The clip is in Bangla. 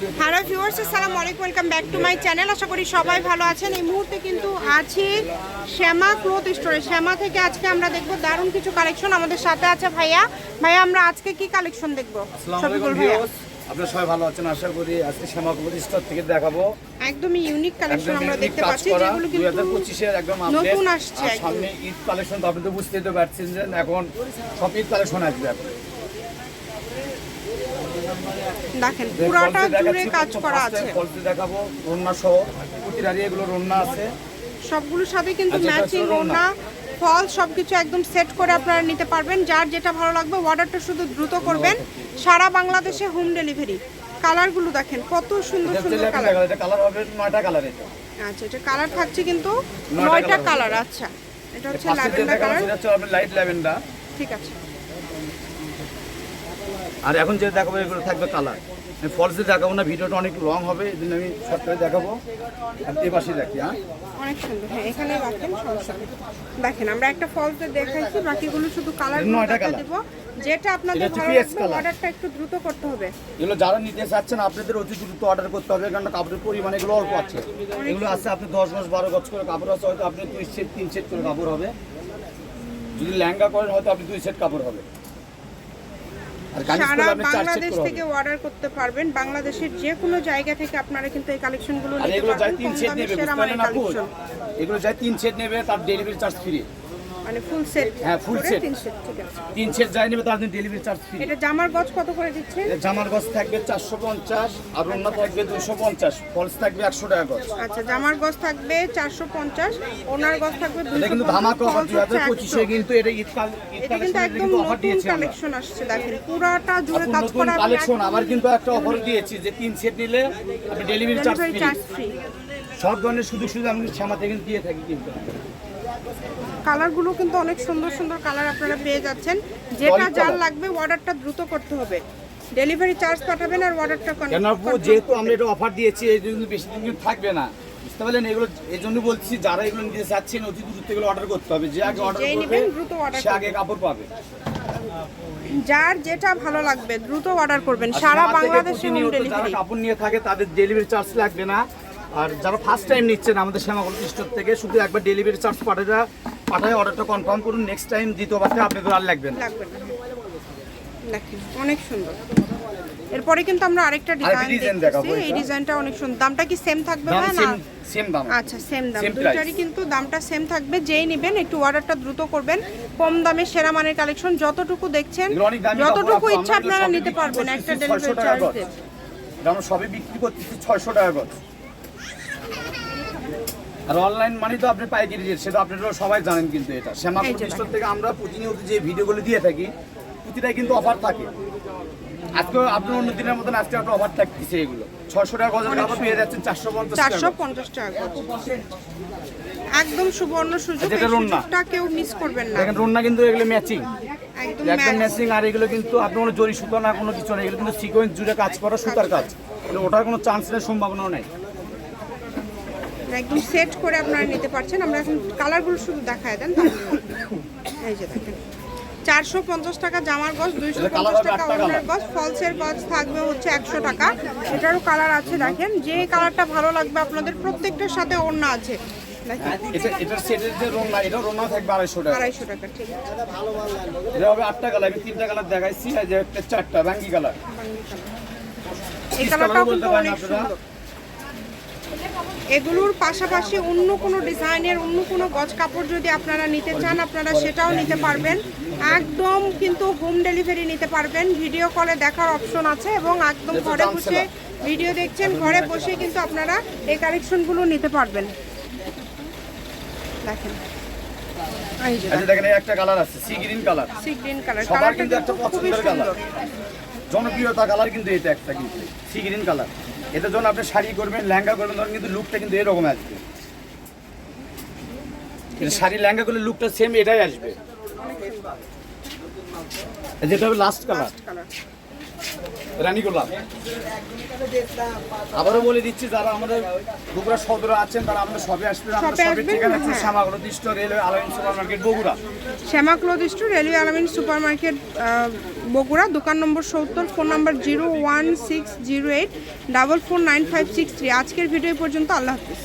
হ্যালো ভিউয়ার্স আসসালামু আলাইকুম welcome back to my channel. আশা করি সবাই ভালো আছেন। এই মুহূর্তে কিন্তু আছি শ্যামা ক্লোথ স্টোরে। শ্যামা থেকে আজকে আমরা দেখব দারুণ কিছু কালেকশন আমাদের সাথে আছে ভাইয়া। ভাইয়া আমরা আজকে কি কালেকশন দেখব? শফিকুল ভাইয়া। আপনারা সবাই ভালো আছেন? আশা করি আজকে শ্যামা কবর স্টোর থেকে দেখাবো। একদমই ইউনিক কালেকশন আমরা দেখতে পাচ্ছি যেগুলো কিন্তু পঁচিশের একদম আপডেট নতুন আসছে সামনে ঈদ কালেকশন তো আপনি তো বুঝতেই তো পারছেন যে এখন সব ঈদ কালেকশন আসবে এখন। দেখেন পুরাটা জুড়ে কাজ করা আছে। ফলসে দেখাবো রন্না সহ প্রতিটারই এগুলো রন্না আছে সবগুলোর সাথে কিন্তু আচ্ছা, ম্যাচিং হচ্ছে ওড়না ফল সবকিছু একদম সেট করে আপনারা নিতে পারবেন। যার যেটা ভালো লাগবে অর্ডারটা শুধু দ্রুত করবেন। সারা বাংলাদেশে হোম ডেলিভারি কালারগুলো দেখেন কত সুন্দর সুন্দর কালার এটা কালার হবে নয়টা কালার এটা আচ্ছা এটা কালার থাকছে কিন্তু নয়টা কালার আচ্ছা। এটা হচ্ছে ল্যাভেন্ডার কালার হচ্ছে লাইট ল্যাভেন্ডার ঠিক আছে। আর এখন যে দেখাবো এগুলো থাকবে কালার ফলসে দেখাবো না ভিডিওটা অনেক লং হবে এই জন্য আমি শর্ট করে দেখাবো। আর এই পাশে দেখি হ্যাঁ? অনেক সুন্দর হ্যাঁ এখানে রাখেন সমস্যা দেখেন আমরা একটা ফলসে দেখাইছি বাকিগুলো শুধু কালার নয়টা যেটা আপনাদের ভালো লাগবে অর্ডারটা একটু দ্রুত করতে হবে। এগুলো যারা নিতে চাচ্ছেন আপনাদের অতি দ্রুত অর্ডার করতে হবে কারণ কাপড়ের পরিমাণ এগুলো অল্প আছে। এগুলো আছে আপনি দশ মাস বারো গজ করে কাপড় আছে হয়তো আপনি দুই সেট তিন সেট করে কাপড় হবে। যদি করেন হয়তো আপনি দুই সেট কাপড় হবে। সারা বাংলাদেশ থেকে অর্ডার করতে পারবেন। বাংলাদেশের যে কোনো জায়গা থেকে আপনারা কিন্তু এই কালেকশনগুলো নিতে পারবেন। কম সেট দামে সেরা মানের কালেকশন এগুলো যাই তিন সেট নেবে তার ডেলিভারি চার্জ ফ্রি মানে ফুল সেট হ্যাঁ, full set। তিন সেট ঠিক আছে। তিন সেট যাই নেবে তার ডেলিভারি চার্জ ফ্রি এটা জামার গজ কত করে দিচ্ছেন? জামার গজ থাকবে চারশো পঞ্চাশ আর অন্য থাকবে দুশো পঞ্চাশ ফলস থাকবে একশো টাকা গজ। আচ্ছা জামার গজ থাকবে চারশো পঞ্চাশ ওনার গজ থাকবে এটা দুশো কিন্তু ধামাকা অফার দুই হাজার পঁচিশে কিন্তু এটা ঈদ কাল ঈদ এটা কিন্তু একদম অফার নতুন কালেকশন আসছে দেখেন পুরাটা জুড়ে কাজ নতুন করা কালেকশন আবার কিন্তু একটা অফার দিয়েছি যে তিন সেট নিলে আপনি ডেলিভারি চার্জ ফ্রি সব ধরনের সুযোগ সুবিধা আমি শ্যামাতে কিন্তু দিয়ে থাকি কিন্তু। কালারগুলো কিন্তু অনেক সুন্দর সুন্দর কালার আপনারা পেয়ে যাচ্ছেন। যেটা যার লাগবে অর্ডারটা দ্রুত করতে হবে। ডেলিভারি চার্জ পাঠাবেন আর অর্ডারটা কেন আপু যেহেতু আমরা এটা অফার দিয়েছি এই জন্য বেশি দিন কিন্তু থাকবে না। বুঝতে পারলেন? এগুলো এই জন্য বলছি যারা এগুলো নিতে চাচ্ছেন অতি দ্রুত এগুলো অর্ডার করতে হবে। যে আগে অর্ডার করবে নেবেন দ্রুত order সে আগে কাপড় পাবে। যার যেটা ভালো লাগবে দ্রুত অর্ডার করবেন। সারা বাংলাদেশে হোম প্রতিনিয়ত যারা কাপড় নিয়ে থাকে তাদের ডেলিভারি চার্জ লাগবে না। আর যারা ফার্স্ট টাইম নিচ্ছেন আমাদের শ্যামাগল স্টোর থেকে শুধু একবার ডেলিভারি চার্জ পাঠাটা পাঠায় অর্ডারটা কনফার্ম করুন নেক্সট টাইম দ্বিতীয়বার আপনাদের আর লাগবে না। লাগবে না। দেখেন অনেক সুন্দর। এরপরে কিন্তু আমরা আরেকটা ডিজাইন দেখতেছি। এই ডিজাইনটা অনেক সুন্দর। দামটা কি সেম থাকবে ভাই? না? সেম দাম। আচ্ছা সেম দাম। দুইটারই কিন্তু দামটা সেম থাকবে। যেই নেবেন একটু অর্ডারটা দ্রুত করবেন। কম দামে সেরা মানের কালেকশন যতটুকু দেখছেন যতটুকু ইচ্ছা আপনারা নিতে পারবেন। একটা ডেলিভারি চার্জ। দিয়ে। আমরা সবই বিক্রি করতেছি ছয়শো টাকা গজ। আর অনলাইন মানে তো আপনি পাইকারি রেট সেটা আপনারা সবাই জানেন কিন্তু এটা। শ্যামা এই স্টোর থেকে আমরা প্রতিনিয়ত যে ভিডিওগুলো দিয়ে থাকি প্রতিটাই কিন্তু অফার থাকে। আজকে আপনি অন্য দিনের মতন আজকে একটা অফার থাকতেছে এগুলো। ছয়শো টাকা গজের কাপড় পেয়ে যাচ্ছেন চারশো পঞ্চাশ চারশো পঞ্চাশ টাকা একদম সুবর্ণ সুযোগ যেটা এই রন্না। কেউ মিস করবেন না। দেখেন রন্না কিন্তু এগুলো ম্যাচিং একদম ম্যাচিং আর এগুলো কিন্তু আপনি কোনো জরি সুতো না কোনো কিছু না এগুলো কিন্তু সিকোয়েন্স জুড়ে কাজ করা সুতার কাজ। ওটার কোনো চান্স নেই সম্ভাবনাও নেই। একদম সেট করে আপনারা নিতে পারছেন। আমরা এখন কালারগুলো শুধু দেখায় দেন এই যে দেখেন। চারশো পঞ্চাশ টাকা জামার গজ দুইশো পঞ্চাশ টাকা ওনার গজ ফলসের গজ থাকবে হচ্ছে একশো টাকা। এটারও কালার আছে দেখেন। যে কালারটা ভালো লাগবে আপনাদের প্রত্যেকটার সাথে ওড়না আছে। আটটা কালার তিনটা কালার দেখাইছি চারটা ব্যাঙ্গি কালার এই কালারটাও কিন্তু অনেক সুন্দর। এগুলোর পাশাপাশি অন্য কোনো ডিজাইনের অন্য কোনো গজ কাপড় যদি আপনারা নিতে চান আপনারা সেটাও নিতে পারবেন। একদম কিন্তু হোম ডেলিভারি নিতে পারবেন। ভিডিও কলে দেখার অপশন আছে এবং একদম ঘরে বসে ভিডিও দেখছেন ঘরে বসে কিন্তু আপনারা এই কালেকশনগুলো নিতে পারবেন। দেখেন। এই দেখেন এই একটা কালার আছে sea green colour sea green colour সবার কিন্তু একটা কিন্তু খুবই পছন্দের সুন্দর। জনপ্রিয়তা কালার কিন্তু এটা একটা কিন্তু সি গ্রিন কালার এটার যখন আপনি শাড়ি করবেন লেহেঙ্গা করবেন ধরুন কিন্তু লুকটা কিন্তু এরকম আসবে। কিন্তু শাড়ি লেহেঙ্গা করলে লুকটা সেম এটাই আসবে। যেটা হবে লাস্ট কালার রানী গোলাপ। আবারও বলে দিচ্ছি যারা আমাদের বগুড়া সদরে আছেন তারা আমাদের সবে আসবেন। আমাদের সবে ঠিকানা হচ্ছে হ্যাঁ। Railway Alamin super market Bogura. Shyama cloth store railway Alamin super market Bogura দোকান নম্বর সত্তর phone number zero one six zero eight double four nine five six three. আজকের ভিডিও পর্যন্ত আল্লাহ হাফিজ।